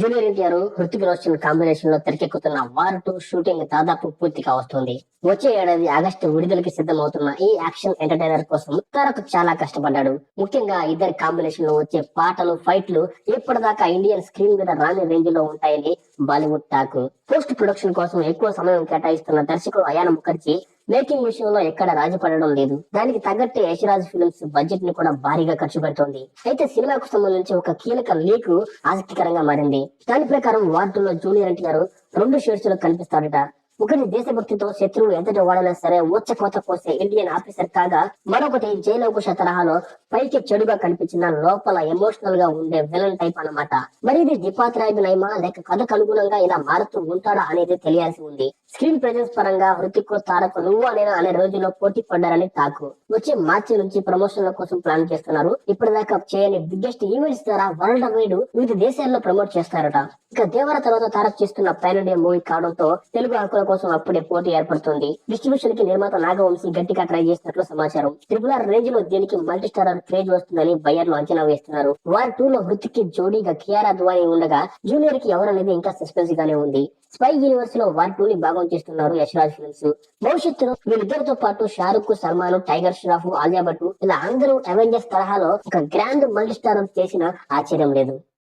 Junior NTR Hrithik Roshan కాంబినేషన్లో తెరకెక్కుతున్న war two shooting దాదాపు పూర్తిగా వస్తుంది. వచ్చే ఏడాది ఆగస్టు విడుదలకి సిద్ధమవుతున్న ఈ యాక్షన్ ఎంటర్టైనర్ కోసం తారక్ చాలా కష్టపడ్డాడు. ముఖ్యంగా ఇద్దరి కాంబినేషన్లో వచ్చే పాటలు ఫైట్లు ఇప్పటిదాకా ఇండియన్ స్క్రీన్ మీద రాని రేంజ్లో ఉంటాయని బాలీవుడ్ టాక్. పోస్ట్ ప్రొడక్షన్ కోసం ఎక్కువ సమయం కేటాయిస్తున్న దర్శకుడు అయాన ముఖర్జీ మేకింగ్ విషయంలో ఎక్కడ రాజీ పడడం లేదు. దానికి తగ్గట్టే యశరాజ్ ఫిల్మ్స్ బడ్జెట్ని కూడా భారీగా ఖర్చు పెడుతోంది. అయితే సినిమాకు సంబంధించి ఒక కీలక లీక్ ఆసక్తికరంగా మారింది. దాని ప్రకారం వార్డులో జూనియర్ ఎన్టీఆర్ రెండు షేడ్స్లో కనిపిస్తాడట. ఒకటి దేశభక్తితో శత్రువు ఎంతటి వాడైనా సరే ఊచ కోత పోసే ఇండియన్ ఆఫీసర్ కాగా మరొకటి జైలవకుశ తరహాలో పైకి చెడుగా కనిపించిన లోపల ఎమోషనల్గా ఉండే విలన్ టైప్ అన్నమాట. మరి ఇది దిపాత్రాయబి నయమా? లేక కథకు అనుగుణంగా ఇలా మారుతూ ఉంటాడా అనేది తెలియాల్సి ఉంది. స్క్రీన్ ప్రెజెన్స్ పరంగా హృతిక్ తారక్ నువ్వు నేను అనే రోజుల్లో పోటీ పడ్డారని టాకు వచ్చే మార్చి నుంచి ప్రమోషన్ల కోసం ప్లాన్ చేస్తున్నారు. ఇప్పటిదాకా చేయని బిగ్గెస్ట్ ఈవెంట్స్ ద్వారా వరల్డ్ వైడ్ వివిధ దేశాల్లో ప్రమోట్ చేస్తారట. ఇక దేవర తర్వాత తారక్ చేస్తున్న ప్యాన్ ఇండియా మూవీ కావడంతో తెలుగు హక్కుల కోసం అప్పుడే పోటీ ఏర్పడుతుంది. డిస్ట్రిబ్యూషన్కి నిర్మాత నాగవంశీ గట్టిగా ట్రై చేసినట్లు సమాచారం. త్రిపుల రేంజ్లో దీనికి మల్టీ స్టారర్ క్రేజ్ వస్తుందని బయ్యర్లు అంచనా వేస్తున్నారు. వార్ టూ లో హృతిక్కి జోడీగా కియారా ద్వారా ఉండగా జూనియర్కి ఎవరనేది ఇంకా సస్పెన్స్ గానే ఉంది. స్పై యూనివర్స్లో వార్ టూ ని భాగం చేస్తున్నారు యశ్రాజ్ ఫిల్మ్స్ భవిష్యత్తులో వీళ్ళిద్దరితో పాటు షారుఖ్ సల్మాన్ టైగర్ ష్రాఫ్ ఆలియా భట్ ఇలా అందరూ అవెంజర్స్ తరహాలో ఒక గ్రాండ్ మల్టీ స్టార్ చేసిన ఆశ్చర్యం లేదు.